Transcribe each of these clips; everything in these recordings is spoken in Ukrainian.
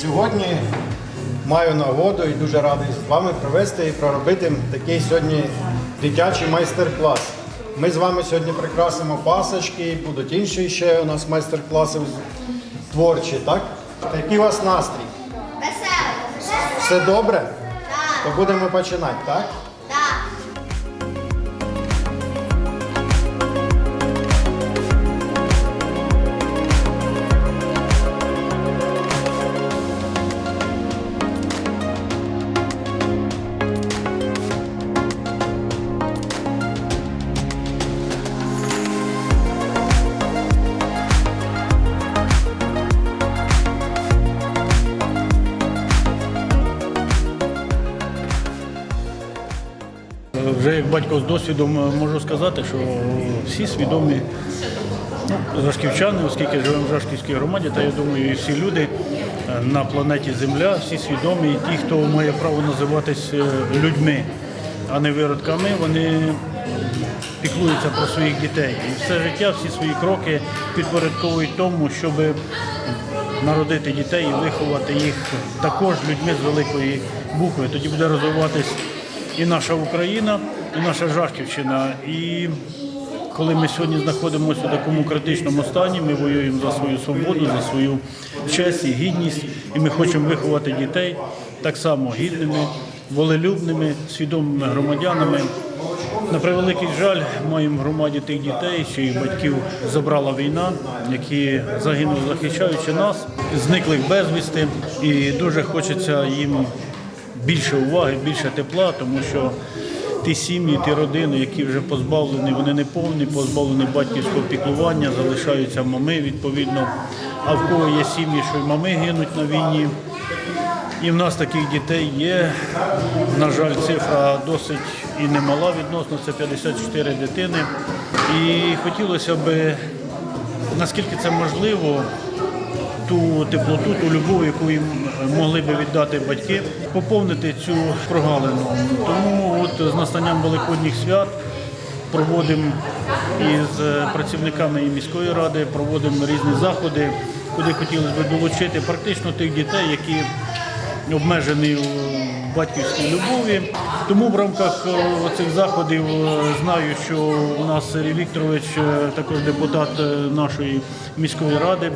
сьогодні маю нагоду і дуже радий з вами провести і проробити такий сьогодні дитячий майстер-клас. Ми з вами сьогодні прикрасимо пасочки, будуть інші ще у нас майстер-класи творчі, так? Який у вас настрій? Весело. Все добре? То будемо починати, так? Так. Батько з досвідом е, можу сказати, що всі свідомі ну, жашківчани, оскільки живемо в Жашківській громаді, та я думаю, і всі люди е, на планеті Земля, всі свідомі, і ті, хто має право називатись е, людьми, а не виродками, вони піклуються про своїх дітей. І все життя, всі свої кроки підпорядковують тому, щоб народити дітей і виховати їх також людьми з великої букви. Тоді буде розвиватись і наша Україна, наша Жашківщина. І коли ми сьогодні знаходимося у такому критичному стані, ми воюємо за свою свободу, за свою честь і гідність, і ми хочемо виховати дітей так само гідними, волелюбними, свідомими громадянами. На превеликий жаль, маємо в громаді тих дітей, чиїх батьків забрала війна, які загинули, захищаючи нас, зниклих безвісти, і дуже хочеться їм більше уваги, більше тепла, тому що ті сім'ї, ті родини, які вже позбавлені, вони не повні, позбавлені батьківського піклування, залишаються мами відповідно. А в кого є сім'ї, що й мами гинуть на війні. І в нас таких дітей є. На жаль, цифра досить і немала відносно, це 54 дитини. І хотілося б, наскільки це можливо, ту теплоту, ту любов, яку їм могли би віддати батьки, поповнити цю прогалину. Тому от з настанням Великодніх свят проводимо із е, працівниками міської ради, проводимо різні заходи, куди хотілося б долучити практично тих дітей, які обмежений у батьківській любові. Тому в рамках е, цих заходів е, знаю, що у нас Сергій Вікторович, також депутат нашої міської ради,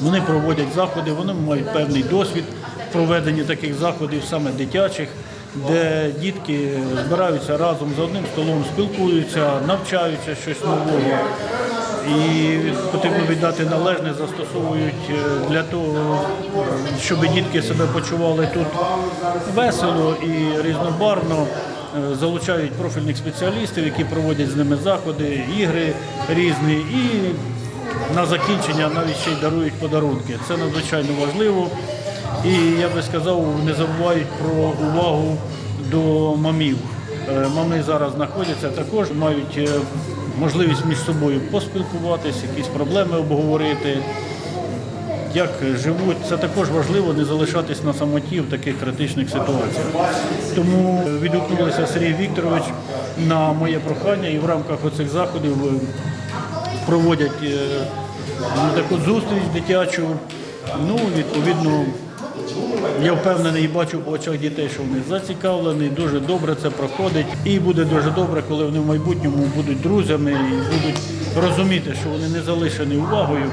вони проводять заходи, вони мають певний досвід в проведенні таких заходів, саме дитячих, де дітки збираються разом за одним столом, спілкуються, навчаються щось нового. І потрібно віддати належне, застосовують е, для того, щоб дітки себе почували тут весело і різнобарвно. Е, Залучають профільних спеціалістів, які проводять з ними заходи, ігри різні, і на закінчення навіть ще й дарують подарунки. Це надзвичайно важливо. І я би сказав, не забувають про увагу до мамів. Е, Мами зараз знаходяться також, мають е, можливість між собою поспілкуватись, якісь проблеми обговорити. Як живуть, це також важливо не залишатись на самоті в таких критичних ситуаціях. Тому відгукнулися Сергій Вікторович на моє прохання і в рамках оцих заходів е, проводять е, ну, таку зустріч дитячу. Ну, відповідно, я впевнений і бачу по очах дітей, що вони зацікавлені, дуже добре це проходить. І буде дуже добре, коли вони в майбутньому будуть друзями і будуть розуміти, що вони не залишені увагою.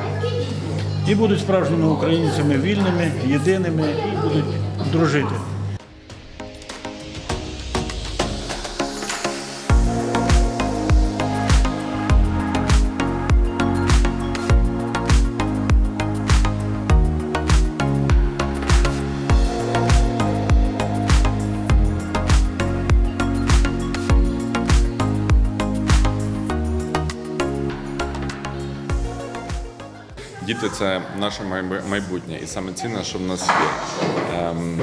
І будуть справжніми українцями вільними, єдиними і будуть дружити. Діти це наше майбу- майбутнє, і саме цінне, що в нас є. Ем,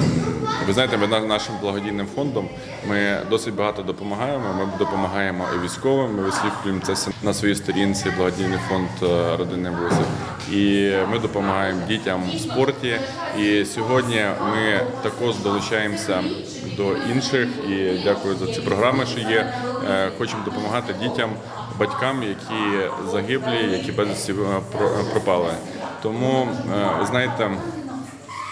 ви знаєте, ми на- нашим благодійним фондом ми досить багато допомагаємо. Ми допомагаємо і військовим. Ми висвітлюємо це все на своїй сторінці. Благодійний фонд е, родини вузів. І ми допомагаємо дітям в спорті. І сьогодні ми також долучаємося до інших. І дякую за ці програми, що є. Е, Хочемо допомагати дітям батькам, які загиблі, які безвісті е, пропали. Тому, е, знаєте,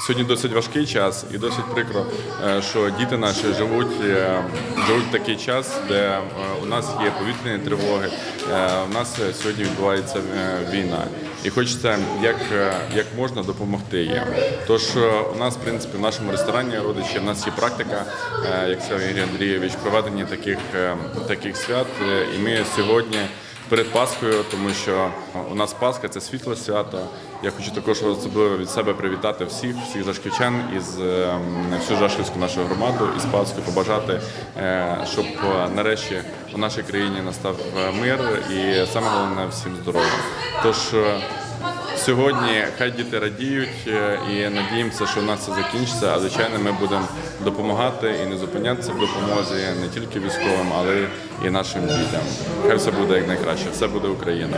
Сьогодні досить важкий час і досить прикро, е, що діти наші живуть, е, живуть в такий час, де е, у нас є повітряні тривоги. е, У нас е, сьогодні відбувається е, війна. І хочеться як, е, як можна допомогти їм. Тож е, у нас, в принципі, в нашому ресторані родичі, в нас є практика, е, як сказав Ігор Андрійович, проведення таких, таких свят. І ми сьогодні перед Пасхою, тому що у нас Пасха це світле свято. Я хочу також особливо від себе привітати всіх, всіх жашківчан із всю жашківську нашу громаду із Пасхою, побажати, щоб нарешті у нашій країні настав мир і саме головне всім здоров'я. Тож е, Сьогодні хай діти радіють е, і надіємося, що в нас це закінчиться. А звичайно, ми будемо допомагати і не зупинятися в допомозі не тільки військовим, але і нашим дітям. Хай все буде як найкраще. Все буде Україна.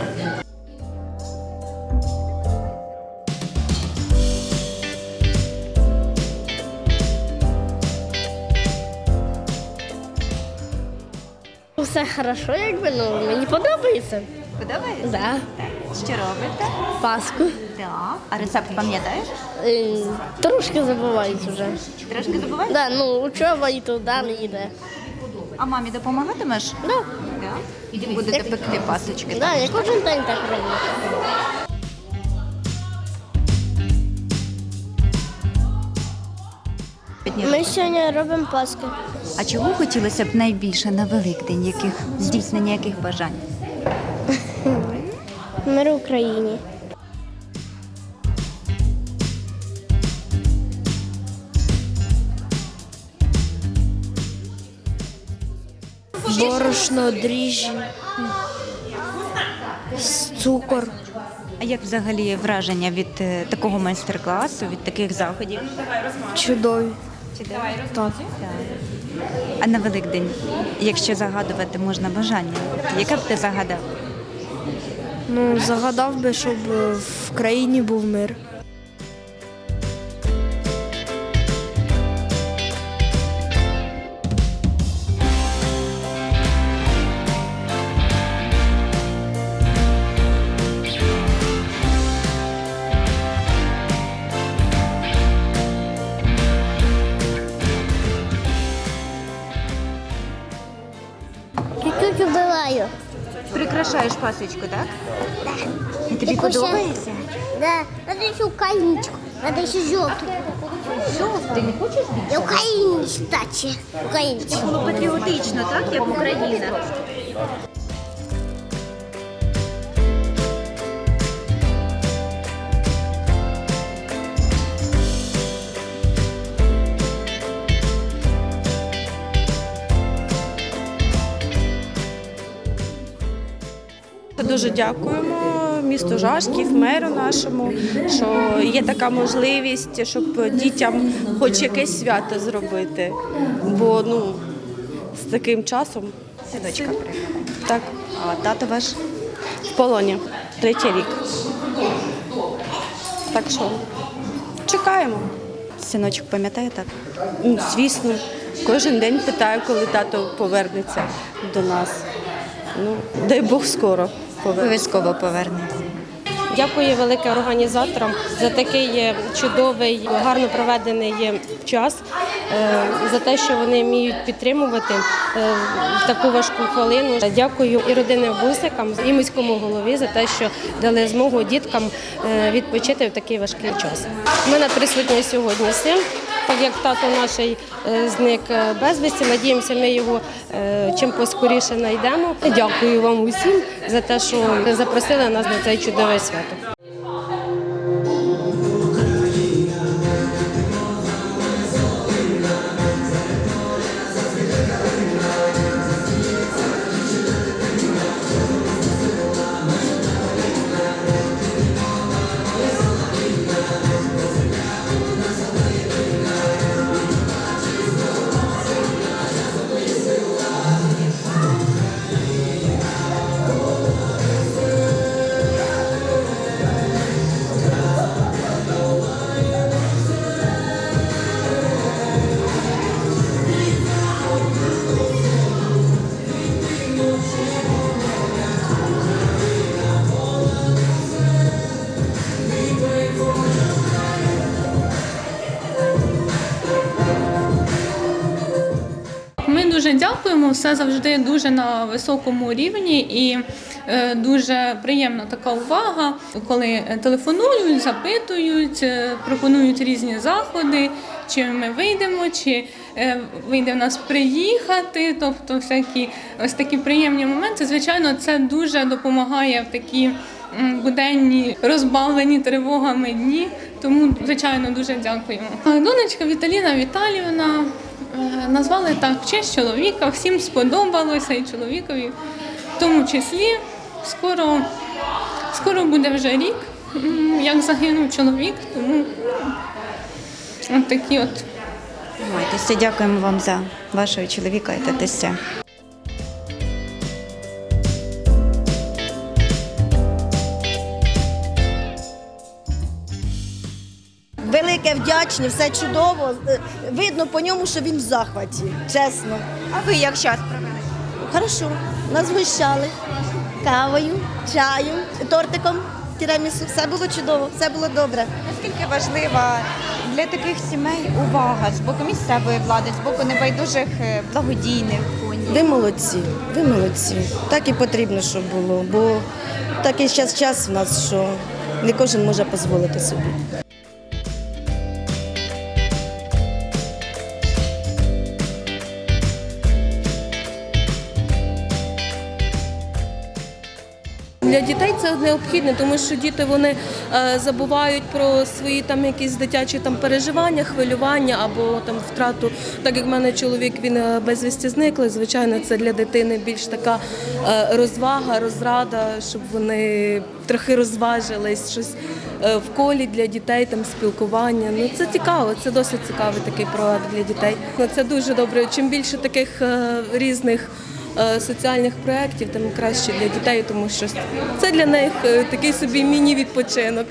Все хорошо, якби ну мені подобається. Подобається? Да. Що робите? Паску. Так. А рецепт пам'ятаєш? Е, Трошки забувають вже. Трошки забуваєш? Да, ну учоба і туди не йде. А мамі допомагатимеш? Да. Да. Будете пекти пасочки. Да, я кожен день так роблю. так? Ми сьогодні робимо паску. А чого хотілося б найбільше на Великдень? Яких здійснення яких бажань? Мир в Україні. Борошно, дріжджі, цукор. А як взагалі враження від е, такого майстер-класу, від таких заходів? Чудові. Так. А на Великдень, якщо загадувати можна бажання, яке б ти загадав? Ну, загадав би, щоб в країні був мир. Чуть-чуть. Прикрашаєш пасочку, так? І тобі подобається? Да. Надо еще украиночку. Надо еще желтую. Ти не хочеш більше? Я украинец, кстати. Украинец. Було патріотично, так, як Україна. Дуже дякуємо місту Жашків, меру нашому, що є така можливість, щоб дітям хоч якесь свято зробити. Бо ну з таким часом Синочка приїхала. так А тато ваш? в полоні третій рік. Так що чекаємо. Синочок пам'ятає так? Ну, Звісно, кожен день питаю, коли тато повернеться до нас. Ну, дай Бог скоро. Обов'язково повернеться. Дякую велике організаторам за такий чудовий, гарно проведений час, е, за те, що вони вміють підтримувати е, в таку важку хвилину. Дякую і родинам Бусикам, і міському голові за те, що дали змогу діткам е, відпочити в такий важкий час. У мене присутній сьогодні син. Так як тато наш е, зник е, безвісті, надіємося, ми його е, чим поскоріше знайдемо. Дякую вам усім за те, що запросили нас на це чудове свято. Дякуємо. Все завжди дуже на високому рівні і е, дуже приємна така увага, коли телефонують, запитують, е, пропонують різні заходи, чи ми вийдемо, чи е, вийде в нас приїхати. Тобто, всякі ось такі приємні моменти. Звичайно, це дуже допомагає в такі буденні, розбавлені тривогами дні. Тому, звичайно, дуже дякуємо. Донечка Віталіна Віталіївна е, назвали так в честь чоловіка. Всім сподобалося і чоловікові, в тому числі. Скоро, скоро буде вже рік, як загинув чоловік, тому от такі от. Дякуємо вам за вашого чоловіка і татуся. Велике вдячні, все чудово. Е, Видно по ньому, що він в захваті, чесно. А ви як час провели? Хорошо, нас гощали кавою, чаєм, тортиком, тірамісу. Все було чудово, все було добре. Наскільки важлива для таких сімей увага з боку місцевої влади, з боку небайдужих е, благодійних фондів? Ви молодці, ви молодці. Так і потрібно, щоб було, бо такий час час в нас, що не кожен може дозволити собі. Для дітей це необхідне, тому що діти вони е, забувають про свої там якісь дитячі там переживання, хвилювання або там втрату. Так як в мене чоловік він е, безвісті зниклий. Звичайно, це для дитини більш така е, розвага, розрада, щоб вони трохи розважились, щось в колі для дітей, там спілкування. Ну це цікаво, це досить цікавий такий проект для дітей. Ну, Це дуже добре. Чим більше таких різних соціальних проєктів, тим краще для дітей, тому що це для них е, такий собі міні-відпочинок.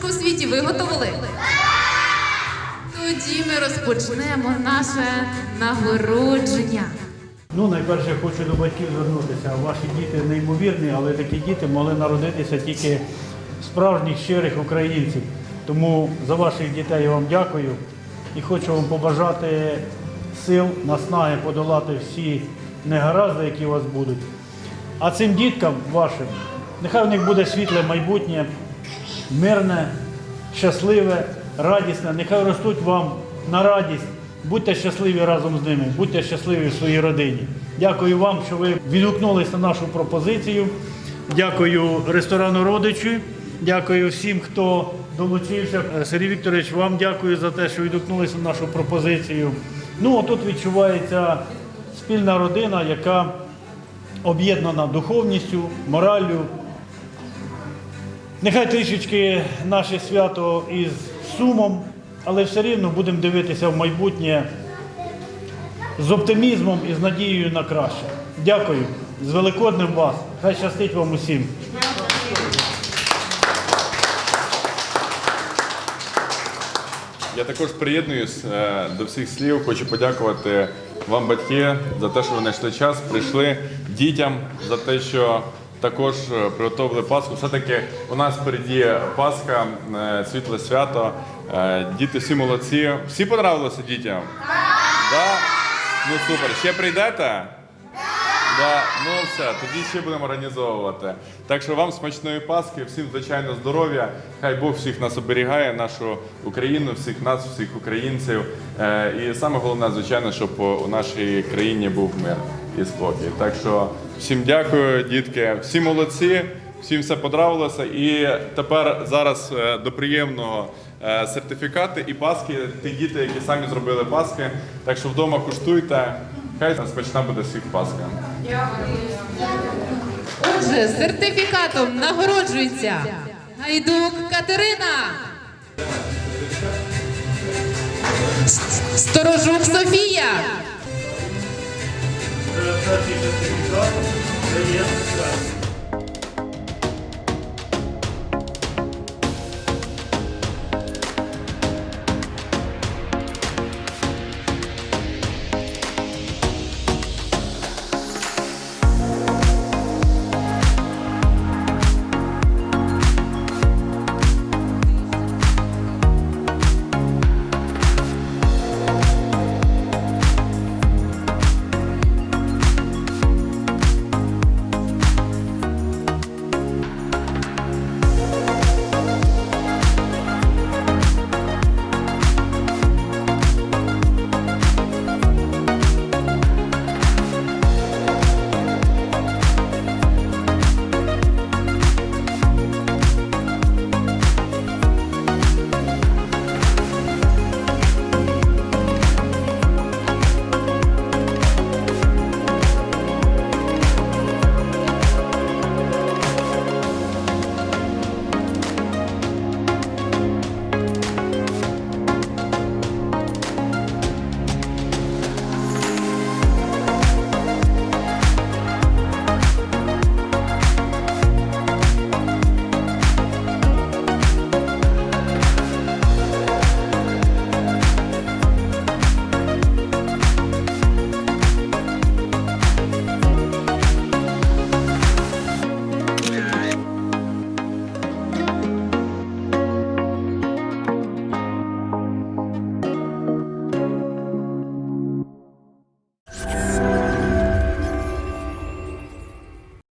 Пасочку в світі виготовили? Тоді ми розпочнемо наше нагородження. Ну, найперше хочу до батьків звернутися. Ваші діти неймовірні, але такі діти могли народитися тільки справжніх щирих українців. Тому за ваших дітей я вам дякую і хочу вам побажати сил, наснаги подолати всі негаразди, які у вас будуть. А цим діткам вашим, нехай в них буде світле майбутнє, мирне, щасливе, радісне. Нехай ростуть вам на радість. Будьте щасливі разом з ними, будьте щасливі в своїй родині. Дякую вам, що ви відгукнулись на нашу пропозицію. Дякую ресторану родичі. Дякую всім, хто долучився. Сергій Вікторович, вам дякую за те, що відгукнулися на нашу пропозицію. Ну, тут відчувається спільна родина, яка об'єднана духовністю, мораллю, Нехай трішечки наше свято із сумом, але все рівно будемо дивитися в майбутнє з оптимізмом і з надією на краще. Дякую. З Великоднем вас. Хай щастить вам усім. Я також приєднуюсь е, до всіх слів. Хочу подякувати вам, батьки, за те, що ви знайшли час, прийшли дітям за те, що також е, приготували Пасху. Все-таки у нас впереді Пасха, е, світле свято. Е, Діти всі молодці. Всі понравилося дітям? Да? Ну супер. Ще прийдете? Да, ну все, тоді ще будемо організовувати. Так що вам смачної Пасхи, всім звичайно здоров'я. Хай Бог всіх нас оберігає, нашу Україну, всіх нас, всіх українців. І саме головне, звичайно, щоб у нашій країні був мир і спокій. Так що всім дякую, дітки, всі молодці, всім все подобалося. І тепер зараз е, до приємного. е, Сертифікати і паски, ті діти, які самі зробили паски. Так що вдома куштуйте. Хай смачна буде всіх паска. Отже, сертифікатом нагороджується Гайдук Катерина. Сторожук Софія. 30, 50 feet up, radius 12.